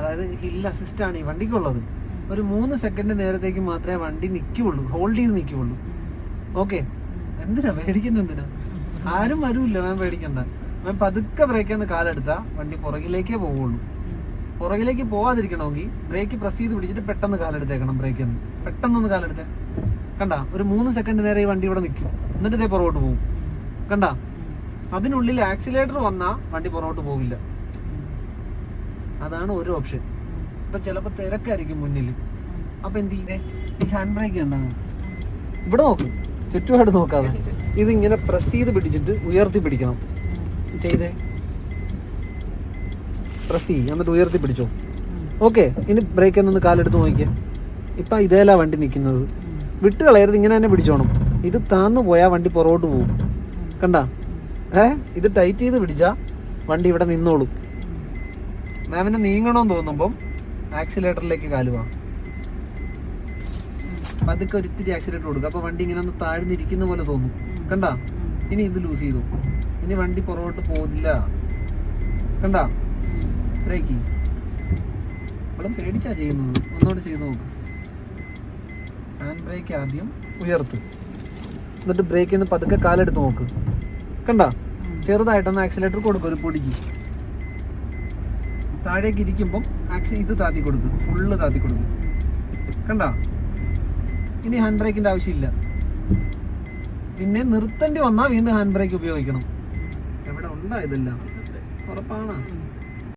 അതായത് hill assist ആണ് ഈ വണ്ടിക്കുള്ളത്. ഒരു മൂന്ന് സെക്കൻഡ് നേരത്തേക്ക് മാത്രമേ വണ്ടി നിൽക്കുള്ളൂ ഹോൾഡ് ചെയ്ത് നിൽക്കുള്ളൂ ഓക്കെ എന്തിനാ? പേടിക്കുന്ന എന്തിനാ? ആരും വരൂല്ല. മാം പേടിക്കണ്ട. മാം പതുക്കെ ബ്രേക്കാന്ന് കാലെടുത്താ വണ്ടി പുറകിലേക്കേ പോവുള്ളൂ. പുറകിലേക്ക് പോവാതിരിക്കണമെങ്കിൽ ബ്രേക്ക് പ്രസ് ചെയ്ത് പിടിച്ചിട്ട് പെട്ടെന്ന് കാലെടുത്തേക്കണം ബ്രേക്ക് ഒന്ന് പെട്ടെന്നൊന്ന് കാലെടുത്തേ. കണ്ട? ഒരു മൂന്ന് സെക്കൻഡ് നേരം ഈ വണ്ടി ഇവിടെ നിൽക്കും എന്നിട്ട് ഇതേ പുറകോട്ട് പോകും കണ്ട? അതിനുള്ളിൽ ആക്സിലേറ്റർ വന്നാൽ വണ്ടി പുറകോട്ട് പോകില്ല അതാണ് ഒരു ഓപ്ഷൻ അപ്പൊ ചിലപ്പോ തിരക്കായിരിക്കും മുന്നിൽ. അപ്പൊ എന്ത് ചെയ്യേ ഈ ഹാൻഡ് ബ്രേക്ക് ഉണ്ടാകും ഇവിടെ നോക്കും. ചുറ്റുപാട് നോക്കാതെ. ഇതിങ്ങനെ പ്രസ് ചെയ്ത് പിടിച്ചിട്ട് ഉയർത്തി പിടിക്കണം. ചെയ്തേ? പ്രസ് ചെയ്യ്. എന്നിട്ട് ഉയർത്തി പിടിച്ചോ. ഓക്കെ. ഇനി ബ്രേക്ക് എന്നൊന്ന് കാലെടുത്ത് നോക്കിയാ. ഇപ്പൊ ഇതേലാ വണ്ടി നിൽക്കുന്നത് വിട്ട് കളയരുത്. ഇങ്ങനെ തന്നെ പിടിച്ചോണം. ഇത് താന്നു പോയാ വണ്ടി പുറകോട്ട് പോകും കണ്ട? ഏ? ഇത് ടൈറ്റ് ചെയ്ത് പിടിച്ചാ വണ്ടി ഇവിടെ നിന്നോളും. മാമിനെ നീങ്ങണമെന്ന് തോന്നുമ്പം ആക്സിലേറ്ററിലേക്ക് കാലുവാ. പതുക്കെ ഒരിത്തിരി ആക്സിലേറ്റർ കൊടുക്കുക അപ്പൊ വണ്ടി ഇങ്ങനെ ഒന്ന് താഴ്ന്നിരിക്കുന്ന പോലെ തോന്നും. കണ്ട? ഇനി ഇത് ലൂസ് ചെയ്തു. ഇനി വണ്ടി പുറകോട്ട് പോകില്ല കണ്ട? ബ്രേക്ക് അവളും പേടിച്ചാ ചെയ്യുന്നത്. ഒന്നുകൂടെ ചെയ്ത് നോക്ക്. ഹാൻഡ് ബ്രേക്ക് ആദ്യം ഉയർത്ത്. എന്നിട്ട് ബ്രേക്കിൽ നിന്ന് പതുക്കെ കാലെടുത്ത് നോക്ക്. കണ്ട? ചെറുതായിട്ടൊന്ന് ആക്സിലേറ്റർ കൊടുക്കും ഒരു പൊടിക്ക്. താഴേക്ക് ഇരിക്കുമ്പം ആക്സി ഇത് താത്തി കൊടുക്കും ഫുള്ള് താത്തി കൊടുക്കും. കണ്ട? ഇനി ഹാൻഡ് ബ്രേക്കിന്റെ ആവശ്യമില്ല. പിന്നെ നിർത്തേണ്ടി വന്നാൽ വീണ്ടും ഹാൻഡ് ബ്രേക്ക് ഉപയോഗിക്കണം. എവിടെ ഉണ്ടാ ഇതെല്ലാം? ഉറപ്പാണ്?